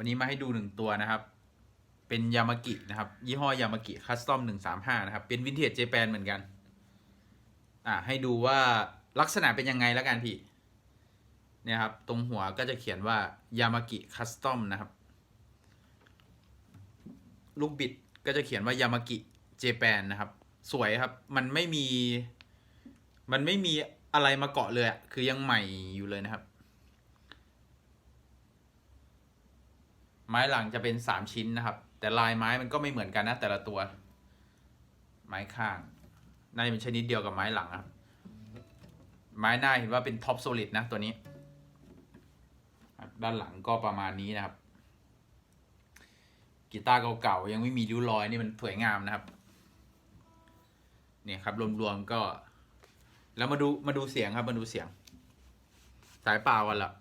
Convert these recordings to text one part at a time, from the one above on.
วันนี้มาให้ดูหนึ่งตัวนะครับ เป็นยามากินะครับ ยี่ห้อยามากิคัสตอมหนึ่งสามห้านะครับ เป็นวินเทจเจแปนเหมือนกัน อ่าให้ดูว่าลักษณะเป็นยังไงแล้วกันพี่ เนี่ยครับ ตรงหัวก็จะเขียนว่ายามากิคัสตอมนะครับ ลูกบิดก็จะเขียนว่ายามากิเจแปนนะครับ สวยครับ มันไม่มี มันไม่มีอะไรมาเกาะเลยคือยังใหม่อยู่เลยนะครับ ไม้หลังจะเป็นสามชิ้นนะครับ แต่ลายไม้มันก็ไม่เหมือนกันนะแต่ละตัว ไม้ข้างน่าจะเป็นชนิดเดียวกับไม้หลังครับไม้หน้าเห็นว่าเป็นท็อปโซลิดนะตัวนี้ ด้านหลังก็ประมาณนี้นะครับ กีตาร์เก่าๆยังไม่มีริ้วรอยนี่มันสวยงามนะครับ เนี่ยครับรวมๆก็ แล้วมาดูมาดูเสียงครับมาดูเสียง สายเปล่ากันละ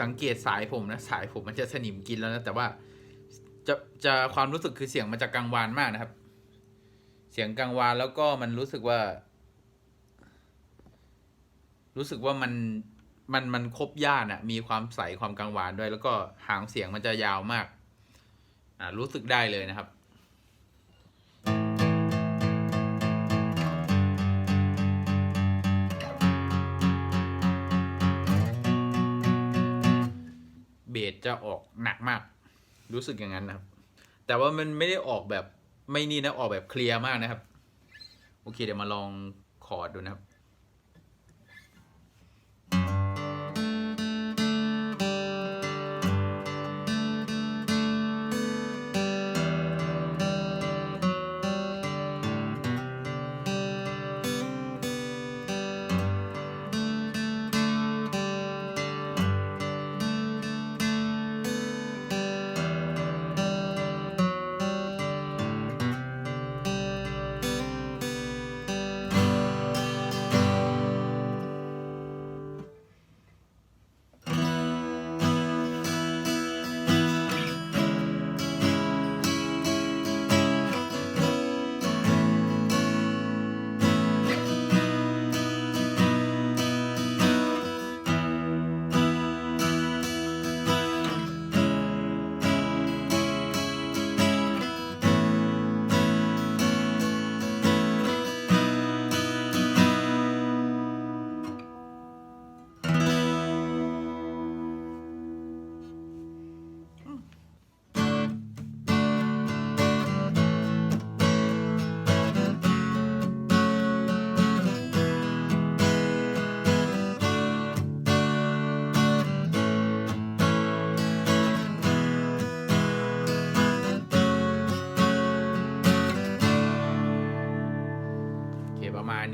สังเกตสายผมนะ สายผมมันจะสนิมกินแล้วนะ แต่ว่าจะจะความรู้สึกคือเสียงมันจะกังวานมากนะครับ เสียงกังวานแล้วก็มันรู้สึกว่า รู้สึกว่ามันมันมันครบย่านอะมีความใสความกังวานด้วย แล้วก็หางเสียงมันจะยาวมาก อ่ารู้สึกได้เลยนะครับ เบสจะออกหนักมาก รู้สึกอย่างนั้นนะครับ แต่ว่ามันไม่ได้ออกแบบไม่นี่นะออกแบบเคลียร์มากนะครับ โอเคเดี๋ยวมาลองคอร์ดดูนะครับ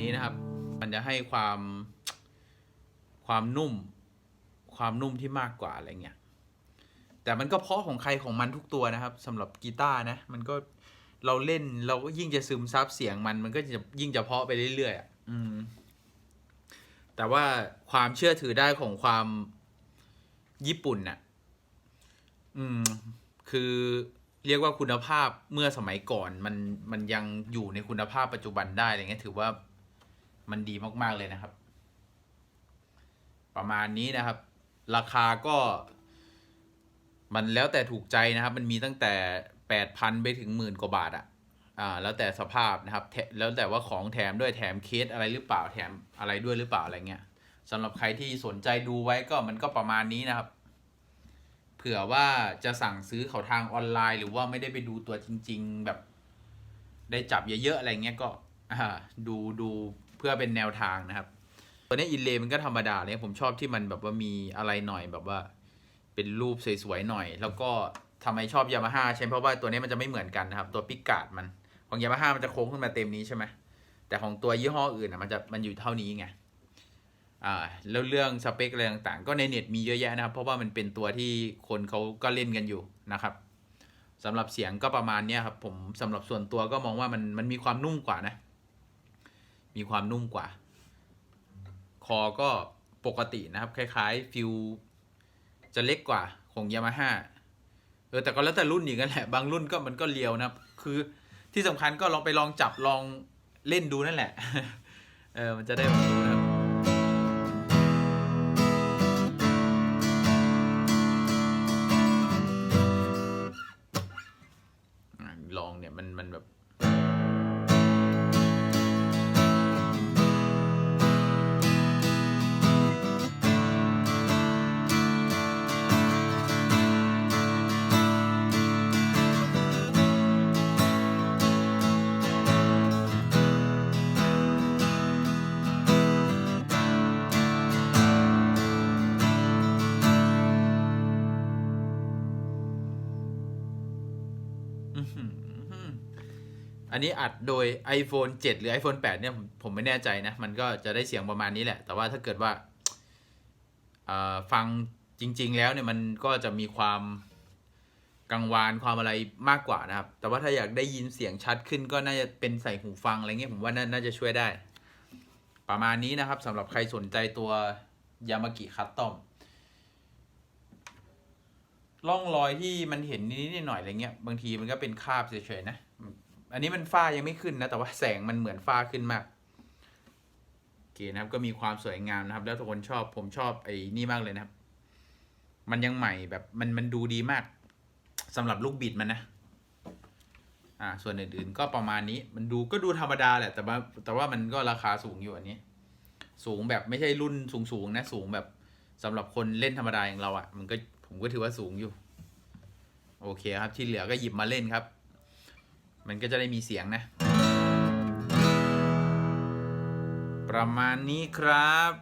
นี้นะครับ มันจะให้ความความนุ่ม ความนุ่มที่มากกว่าอะไรเงี้ยแต่มันก็เพาะของใครของมันทุกตัวนะครับสำหรับกีตาร์นะ มันก็เราเล่นเราก็ยิ่งจะซึมซับเสียงมันมันก็จะยิ่งจะเพาะไปเรื่อยๆอืม แต่ว่าความเชื่อถือได้ของความญี่ปุ่นน่ะ อืม คือเรียกว่าคุณภาพเมื่อสมัยก่อน มันมันยังอยู่ในคุณภาพปัจจุบันได้อะไรเงี้ยถือว่า มันดีมาก ๆ เลยนะครับ ประมาณนี้นะครับ ราคาก็มันแล้วแต่ถูกใจนะครับ มันมีตั้งแต่แปดพันไปถึงหมื่นกว่าบาทอะอ่า แล้วแต่สภาพนะครับแแล้วแต่ว่าของแถมด้วยแถมเคสอะไรหรือเปล่าแถมอะไรด้วยหรือเปล่าอะไรเงี้ยสำหรับใครที่สนใจดูไว้ก็มันก็ประมาณนี้นะครับ เผื่อว่าจะสั่งซื้อเขาทางออนไลน์ หรือว่าไม่ได้ไปดูตัวจริง ๆ แบบ ได้จับเยอะๆอะไรเงี้ยก็ดูดู เพื่อเป็นแนวทางนะครับ ตัวนี้อินเลมันก็ธรรมดาเลยผมชอบที่มันแบบว่ามีอะไรหน่อยแบบว่า เป็นรูปสวยๆหน่อย แล้วก็ทำไมชอบยามาฮ่าใช่เพราะว่าตัวนี้มันจะไม่เหมือนกันนะครับ ตัวปิกาดมันของยามาฮ่ามันจะโค้งขึ้นมาเต็มนี้ใช่ไหมแต่ของตัวยี่ห้ออื่นอะมันจะมันอยู่เท่านี้ไงอ่าแล้วเรื่องสเปคอะไรต่างๆ ก็ในเน็ตมีเยอะแยะนะครับ เพราะว่ามันเป็นตัวที่คนเขาก็เล่นกันอยู่นะครับสำหรับเสียงก็ประมาณนี้ครับผมสำหรับส่วนตัวก็มองว่ามันมันมีความนุ่มกว่านะ มีความนุ่มกว่า คอก็ปกตินะครับ คล้ายๆฟิลจะเล็กกว่าของยามาฮ่าเออแต่ก็แล้วแต่รุ่นอีกนั่นแหละ บางรุ่นก็มันก็เลียวนะครับ คือที่สำคัญก็ลองไปลองจับลองเล่นดูนั่นแหละ เออมันจะได้รู้นะครับ อันนี้อัดโดย iPhone 7 หรือ iPhone 8 เนี่ยผมไม่แน่ใจนะ มันก็จะได้เสียงประมาณนี้แหละ แต่ว่าถ้าเกิดว่าฟังจริง ๆ แล้วเนี่ยมันก็จะมีความกังวานความอะไรมากกว่านะครับ แต่ว่าถ้าอยากได้ยินเสียงชัดขึ้นก็น่าจะเป็นใส่หูฟังอะไรเงี้ยผมว่าน่าน่าจะช่วยได้ ประมาณนี้นะครับสำหรับใครสนใจตัวยามากิคัตตอม ร่องรอยที่มันเห็นนิดหน่อยอะไรเงี้ยบางทีมันก็เป็นคราบเฉยๆนะ อันนี้มันฝ้ายังไม่ขึ้นนะ แต่ว่าแสงมันเหมือนฝ้าขึ้นมากโอเคนะครับก็มีความสวยงามนะครับ แล้วทุกคนชอบผมชอบไอ้นี่มากเลยนะครับ มันยังใหม่แบบมันมันดูดีมากสำหรับลูกบิดมันนะอ่าส่วนอื่นๆก็ประมาณนี้มันดูก็ดูธรรมดาแหละ แต่ว่าแต่ว่ามันก็ราคาสูงอยู่อันนี้ สูงแบบไม่ใช่รุ่นสูงๆนะ สูงแบบสำหรับคนเล่นธรรมดาอย่างเราอะ่ะมันก็ ผมก็ถือว่าสูงอยู่ โอเคครับที่เหลือก็หยิบมาเล่นครับ มันก็จะได้มีเสียงนะ ประมาณนี้ครับ